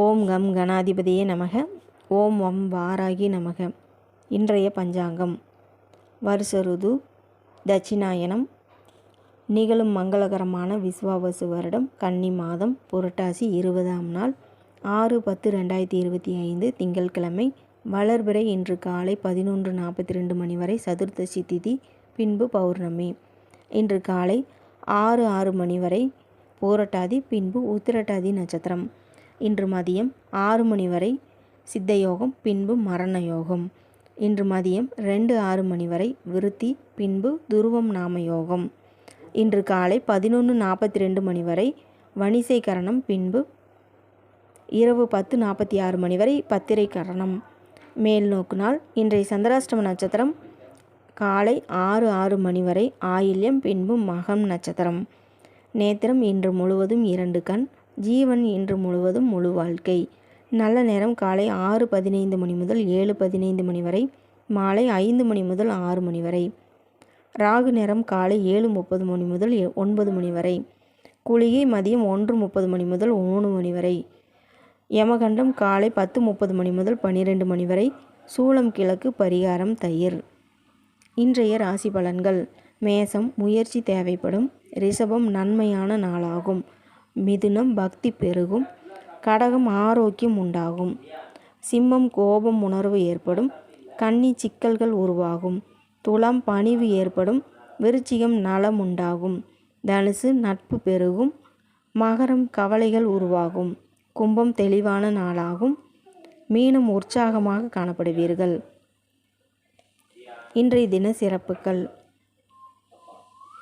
ஓம் come கணாதிபதியே நமக. ஓம் வம் வாராகி நமக. இன்றைய பஞ்சாங்கம். வருஷருது தட்சிணாயனம். நிகழும் மங்களகரமான விஸ்வாவசு வருடம் கன்னி மாதம் புரட்டாசி இருபதாம் நாள் ஆறு பத்து ரெண்டாயிரத்தி இருபத்தி ஐந்து திங்கட்கிழமை வளர்பிறை இன்று காலை பதினொன்று நாற்பத்தி ரெண்டு மணி வரை சதுர்த்தசி திதி பின்பு பௌர்ணமி. இன்று காலை ஆறு ஆறு மணி வரை பூரட்டாதி பின்பு உத்திரட்டாதி நட்சத்திரம். இன்று மதியம் ஆறு மணி வரை சித்த யோகம் பின்பு மரண யோகம் இன்று மதியம் ரெண்டு ஆறு மணி வரை விருத்தி பின்பு துருவம் நாம யோகம் இன்று காலை பதினொன்று நாற்பத்தி ரெண்டு மணி வரை வணிசை கரணம் பின்பு இரவு பத்து நாற்பத்தி ஆறு மணி வரை பத்திரை கரணம். மேல் நோக்கு நாள் இன்றைய சந்திராஷ்டம நட்சத்திரம் காலை ஆறு ஆறு மணி வரை ஆயில்யம் பின்பு மகம் நட்சத்திரம். நேத்திரம் இன்று முழுவதும் இரண்டு கண் ஜீவன் இன்று முழுவதும் முழு வாழ்க்கை. நல்ல நேரம் காலை ஆறு பதினைந்து மணி முதல் ஏழு பதினைந்து மணி வரை மாலை ஐந்து மணி முதல் ஆறு மணி வரை. ராகு நேரம் காலை ஏழு முப்பது மணி முதல் ஒன்பது மணி வரை. குளிகை மதியம் ஒன்று முப்பது மணி முதல் மூணு மணி வரை. யமகண்டம் காலை பத்து முப்பது மணி முதல் பன்னிரெண்டு மணி வரை. சூளம் கிழக்கு பரிகாரம் தயிர். இன்றைய ராசி பலன்கள். மேசம் முயற்சி தேவைப்படும். ரிஷபம் நன்மையான நாளாகும். மிதுனம் பக்தி பெருகும் கடகம் ஆரோக்கியம் உண்டாகும். சிம்மம் கோபம் உணர்வு ஏற்படும் கன்னி சிக்கல்கள் உருவாகும். துலாம் பணிவு ஏற்படும் விருச்சிகம் நலம் உண்டாகும். தனுசு நட்பு பெருகும் மகரம் கவலைகள் உருவாகும். கும்பம் தெளிவான நாளாகும். மீனம் உற்சாகமாக காணப்படுவீர்கள். இன்றைய தின சிறப்புகள்.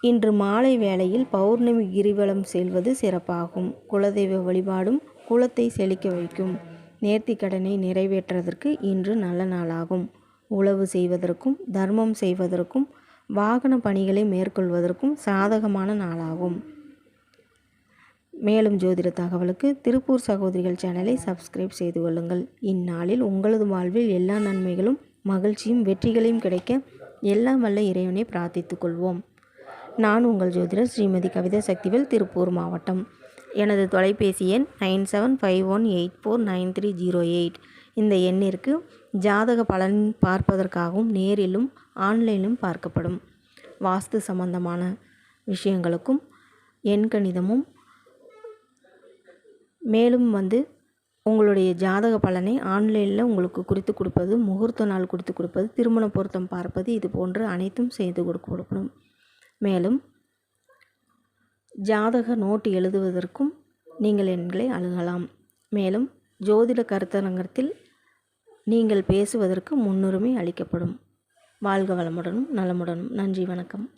இன்று மாலை வேளையில் பௌர்ணமி கிரிவலம் செல்வது சிறப்பாகும். குலதெய்வ வழிபாடும் குலத்தை செழிக்க வைக்கும். நேர்த்தி கடனை நிறைவேற்றுவதற்கு இன்று நல்ல நாளாகும். உழவு செய்வதற்கும் தர்மம் செய்வதற்கும் வாகன பணிகளை மேற்கொள்வதற்கும் சாதகமான நாளாகும். மேலும் ஜோதிட தகவலுக்கு திருப்பூர் சகோதரிகள் சேனலை சப்ஸ்கிரைப் செய்து கொள்ளுங்கள். இந்நாளில் உங்களது வாழ்வில் எல்லா நன்மைகளும் மகிழ்ச்சியும் வெற்றிகளையும் கிடைக்க எல்லாம் வல்ல இறைவனை பிரார்த்தித்துக் கொள்வோம். நான் உங்கள் ஜோதிடர் ஸ்ரீமதி கவிதா சக்திவேல் திருப்பூர் மாவட்டம். எனது தொலைபேசி எண் nine seven five one eight four nine three zero eight. இந்த எண்ணிற்கு ஜாதக பலன் பார்ப்பதற்காகவும் நேரிலும் ஆன்லைனிலும் பார்க்கப்படும். வாஸ்து சம்பந்தமான விஷயங்களுக்கும் எண்கணிதமும் மேலும் வந்து உங்களுடைய ஜாதக பலனை ஆன்லைனில் உங்களுக்கு குறித்து கொடுப்பது முகூர்த்த நாள் குறித்து கொடுப்பது திருமண பொருத்தம் பார்ப்பது இது போன்று அனைத்தும் செய்து கொடுக்கப்படும் மேலும் ஜாதக நோட்டு எழுதுவதற்கும் நீங்கள் எண்களை அணுகலாம். மேலும் ஜோதிட கருத்தரங்கத்தில் நீங்கள் பேசுவதற்கு முன்னுரிமை அளிக்கப்படும். வாழ்க வளமுடனும் நலமுடனும். நன்றி வணக்கம்.